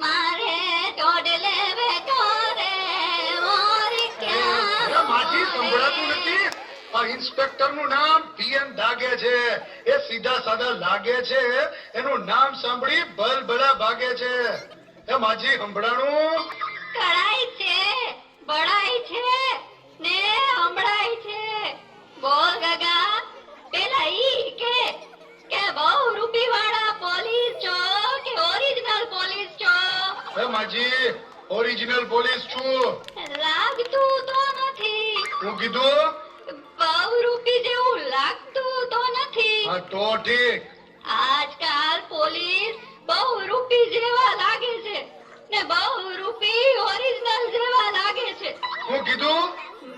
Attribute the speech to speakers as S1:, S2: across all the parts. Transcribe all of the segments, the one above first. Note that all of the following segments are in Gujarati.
S1: मारे तोड़ આ ઇન્સ્પેક્ટરનું નામ પીએન દાગે છે. એ સીધા સાદા લાગે છે. એનું નામ સાંભળી ભલભલા ભાગે છે. એ માજી હંભળાણું.
S2: કળાઈ છે બળાઈ છે ને હંભળાય છે. બોલ ગગા પેલા ઈ કે કે બહુ રૂપી વાળા પોલીસ છો કે ઓરિજિનલ પોલીસ છો?
S1: એ માજી ઓરિજિનલ પોલીસ છું.
S2: લાગતું તો નથી.
S1: હું કીધું?
S2: તો
S1: ઠીક.
S2: આજકાલ પોલીસ બહુ રૂપી જેવા લાગે છે ને બહુ રૂપી ઓરિજિનલ જેવા લાગે છે.
S1: હું કીધું?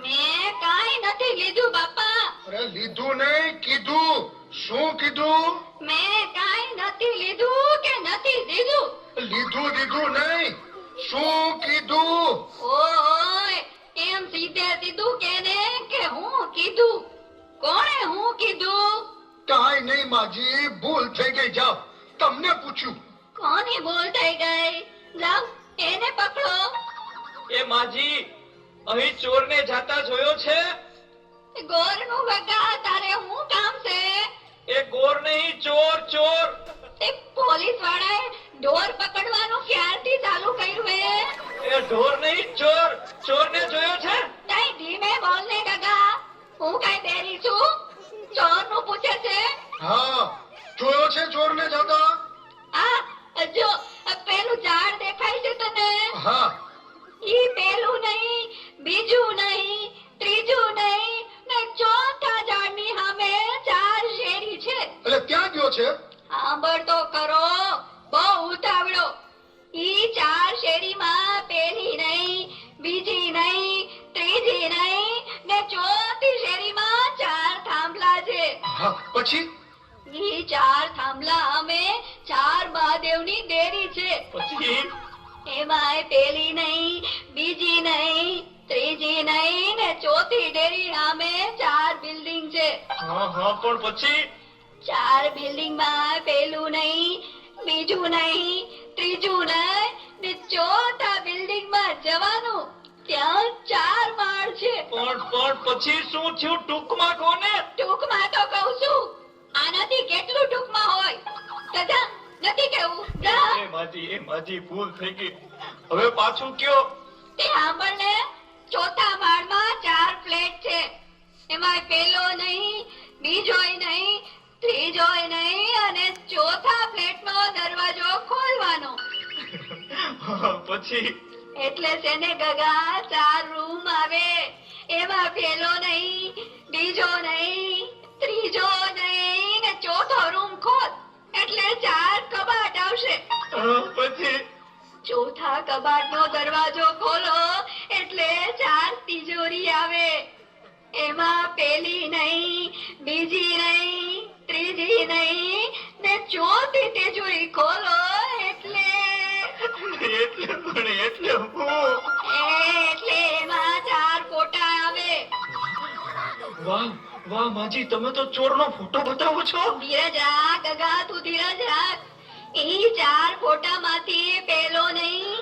S2: મેં કાંઈ નથી લીધું બાપા.
S1: અરે લીધું નહીં કીધું. શું કીધું?
S2: મેં કાઈ નથી લીધું કે નથી દીધું.
S1: લીધું દીધું નહીં. શું કીધું?
S2: ઓય
S1: નહીં માજી ભૂલ થઈ ગઈ જાઓ. તમને પૂછ્યું
S2: કોની ભૂલ થઈ ગઈ? જાઓ એને પકડો.
S3: એ માજી અહીં ચોરને જાતા જોયો છે?
S2: ગોરનું બગા તારે હું કામ છે?
S3: એ ગોર નહીં ચોર ચોર.
S2: તે પોલીસ વાળાએ ઢોર પકડવાનું ક્યારથી ચાલુ કર્યું હે
S3: એ ઢોર નહીં ચોર. ચોરને જોયો છે?
S2: તઈ ધીમે બોલ ને ગગા. હું કઈ બેરી છું? ચોરનું પૂછે છે?
S1: હા જોયો છે ચોરને જતા?
S2: આ જો પેલું ઝાડ દેખાય છે તને?
S1: હા.
S2: ઈ પેલું નહીં બીજું નહીં ત્રીજું નહીં ને ચોથા ઝાડની સામે ચાર શેરી છે.
S1: એટલે ક્યાં ગયો છે?
S2: સાંભળ તો કરો બહુ ઉતાવળો. ઈ ચાર શેરીમાં પેલી નહીં બીજી નહીં ત્રીજી નહીં ને ચોથી શેરીમાં ચાર થાંભલા છે.
S1: હા પછી?
S2: ઈ ચાર થાંભલા અમે ચાર મહાદેવની દેરી છે.
S3: પછી?
S2: એમાંય પેલી નહીં બીજી નહીં ત્રીજી નહીં ને ચોથી ડેરી સામે ચાર બિલ્ડિંગ છે.
S3: હા હા પણ પછી?
S2: ચાર બિલ્ડિંગમાં પેલું નહીં બીજું નહીં ત્રીજું નહીં ને ચોથા બિલ્ડિંગમાં જવાનું. ત્યાં ચાર માળ છે.
S3: પણ પણ પછી શું થયું? ટૂંકમાં કોને
S2: ટૂંકમાં તો કહું છું આનાથી કેટલું ટૂંકમાં હોય કદા નથી કેવું? જા
S3: એ માજી એ માજી ભૂલ થઈ ગઈ. હવે પાછું કયો?
S2: તે સાંભળને ચોથા માળમાં ચાર ફ્લેટ છે. એમાં પેલો નહીં બીજોય નહીં ત્રીજોય નહીં અને ચોથા ફ્લેટનો દરવાજો ખોલવાનો.
S3: પછી?
S2: એટલે છે ગગા ચાર રૂમ આવે. એમાં પેલો નહીં બીજો નહીં
S3: પછી?
S2: ચોથા કબાટનો દરવાજો ખોલો એટલે ચાર તિજોરી આવે. એમાં પેલી નહીં બીજી નહીં ત્રીજી નહીં ને ચોથી તિજોરી ખોલો એટલે
S3: એટલે પણ એટલે
S2: એટલે એમાં ચાર ફોટા આવે.
S3: વાહ વાહ માજી તમે તો ચોરનો ફોટો બતાવો છો?
S2: ધીરજ રાખ ગગા તું ધીરજ રાખ ઈ ચાર ફોટામાંથી પેલો નહીં.